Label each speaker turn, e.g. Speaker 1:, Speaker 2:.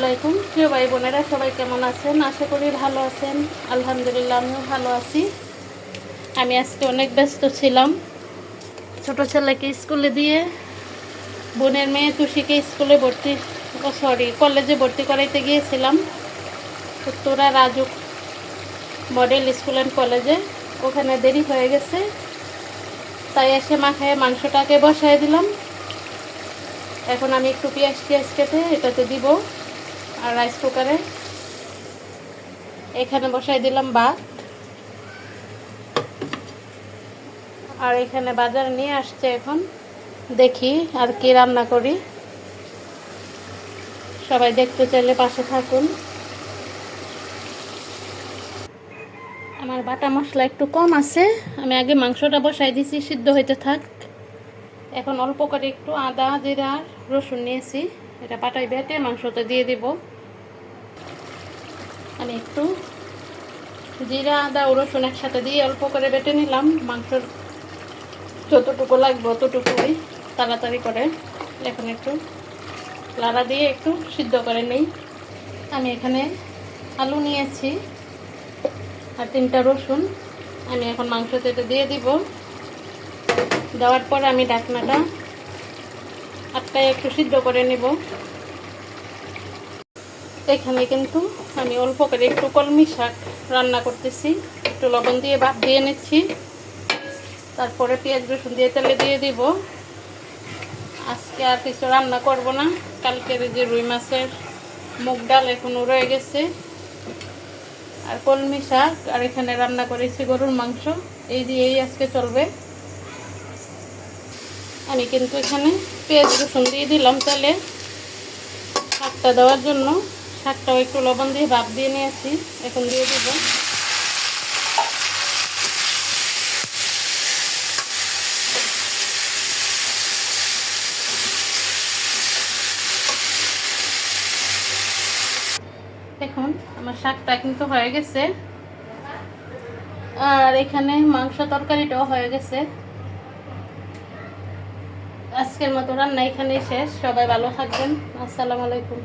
Speaker 1: আলাইকুম। প্রিয় ভাই বোনেরা সবাই কেমন আছেন? আশা করি ভালো আছেন। আলহামদুলিল্লাহ, আমিও ভালো আছি। আমি আজকে অনেক ব্যস্ত ছিলাম। ছোট ছেলেকে স্কুলে দিয়ে, বোনের মেয়ে তুষিকে স্কুলে ভর্তি সরি, কলেজে ভর্তি করাইতে গিয়েছিলাম। Uttara Rajuk model school and কলেজে, ওখানে দেরি হয়ে গেছে। তাই এসে মাখায় মাংসটাকে বসায় দিলাম। এখন আমি একটু পেঁয়াজ টিয়াজ কেটে এটাতে দিব। আর রাইস কুকারে এখানে বসাই দিলাম ভাত। আর এখানে বাজার নিয়ে আসছে এখন। দেখি আর কি রান্না করি। সবাই দেখতে চাইলে পাশে থাকুন। আমার বাটা মশলা একটু কম আছে। আমি আগে মাংসটা বসাই দিছি, সিদ্ধ হইতে থাক। এখন অল্প করে একটু আদা, জিরা, রসুন নিয়েছি। এটা পাটাই বেটে মাংসটা দিয়ে দিব। আমি একটু জিরা, আদা, রসুন একসাথে দিয়ে অল্প করে বেটে নিলাম। মাংসর যতটুকু লাগবে অতটুকুই তাড়াতাড়ি করে এখন একটু লাড়া দিয়ে একটু সিদ্ধ করে নেই। আমি এখানে আলু নিয়েছি আর তিনটা রসুন। আমি এখন মাংসতে এটা দিয়ে দিব। দেওয়ার পর আমি ঢাকনাটা আটটায় একটু সিদ্ধ করে নেব। এখানে কিন্তু আমি অল্প করে একটু কলমি শাক রান্না করতেছি। একটু লবণ দিয়ে ভাত দিয়ে নিচ্ছি। তারপরে পেঁয়াজ, রসুন দিয়ে তেলে দিয়ে দিব। আজকে আর কিছু রান্না করব না। কালকের যে রুই মাছের মুগ ডাল এখনও রয়ে গেছে। আর কলমি শাক, আর এখানে রান্না করেছি গরুর মাংস। এই দিয়েই আজকে চলবে। আমি কিন্তু এখানে পেঁয়াজ রসুন দিয়ে দিলাম তাহলে শাকটা দেওয়ার জন্য। শাকটাও একটু লবণ দিয়ে ভাপ দিয়ে নিয়েছি। এখন দিয়ে দেব। দেখুন, আমার শাকটা কিন্তু হয়ে গেছে। আর এখানে মাংস তরকারিটাও হয়ে গেছে। আজকের মতো রান্না এখানেই শেষ। সবাই ভালো থাকবেন। আসসালামু আলাইকুম।